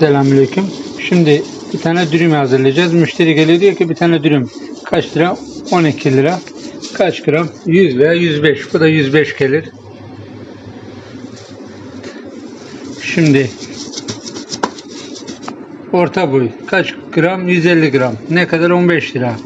Selamünaleyküm. Şimdi bir tane dürüm hazırlayacağız. Müşteri geliyor diyor ki bir tane dürüm kaç lira? 12 lira. Kaç gram? 100 veya 105. Bu da 105 gelir. Şimdi orta boy kaç gram? 150 gram. Ne kadar? 15 lira.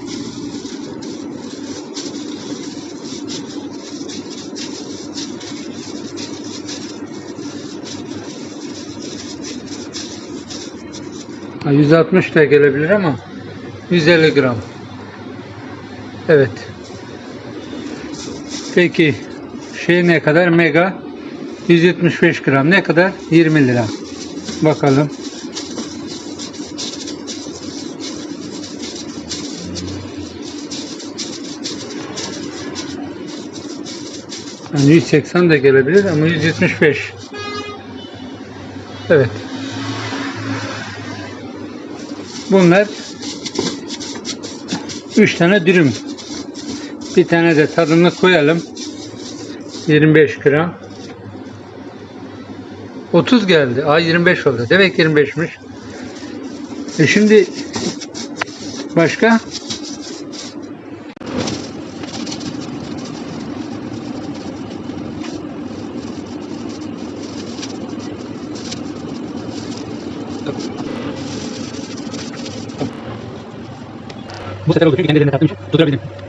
160 da gelebilir ama 150 gram. Evet. Peki şey ne kadar? Mega 175 gram. Ne kadar? 20 lira. Bakalım. Yani 180 de gelebilir ama 175. Evet. Bunlar 3 tane dürüm. Bir tane de tadını koyalım. 25 gram. 30 geldi. Aa 25 oldu. Demek 25'miş. E şimdi başka? Bu sefer oldu çünkü kendi elimle taktığım için tutturabildim.